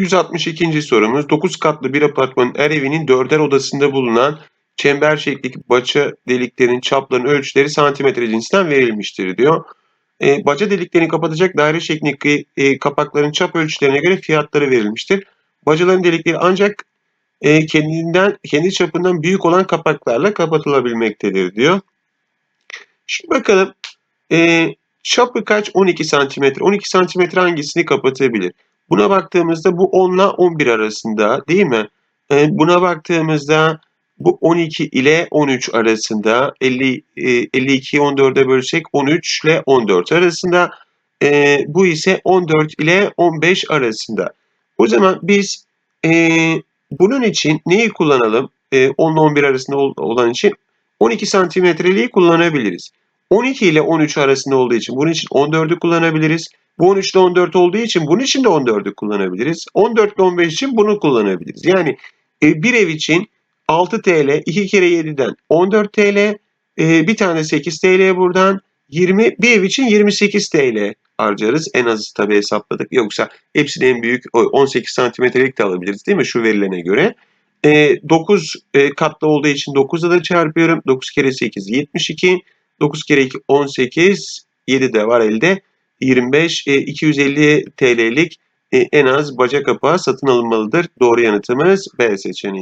162. sorumuz 9 katlı bir apartmanın er evinin dörder odasında bulunan çember şeklindeki baca deliklerin çaplarının ölçüleri santimetre cinsinden verilmiştir diyor. E, baca deliklerini kapatacak daire şeklindeki e, kapakların çap ölçülerine göre fiyatları verilmiştir. Bacaların delikleri ancak e, kendinden kendi çapından büyük olan kapaklarla kapatılabilmektedir diyor. Şimdi bakalım e, çapı kaç? 12 santimetre. 12 santimetre hangisini kapatabilir? Buna baktığımızda bu 10 ile 11 arasında değil mi? E, buna baktığımızda bu 12 ile 13 arasında 50, e, 52'yi 14'e bölsek 13 ile 14 arasında e, bu ise 14 ile 15 arasında. O zaman biz e, bunun için neyi kullanalım? E, 10 ile 11 arasında ol- olan için 12 santimetreliği kullanabiliriz. 12 ile 13 arasında olduğu için bunun için 14'ü kullanabiliriz. Bu 13 ile 14 olduğu için bunun için de 14'ü kullanabiliriz. 14 ile 15 için bunu kullanabiliriz. Yani e, bir ev için 6 TL, 2 kere 7'den 14 TL, e, bir tane 8 TL buradan 20, bir ev için 28 TL harcarız. En az tabii hesapladık. Yoksa hepsini en büyük o 18 santimetrelik de alabiliriz değil mi şu verilene göre. E, 9 e, katlı olduğu için 9'a da çarpıyorum. 9 kere 8 72. 9 kere 2 18. 7 de var elde. 25. E, 250 TL'lik e, en az baca kapağı satın alınmalıdır. Doğru yanıtımız B seçeneği.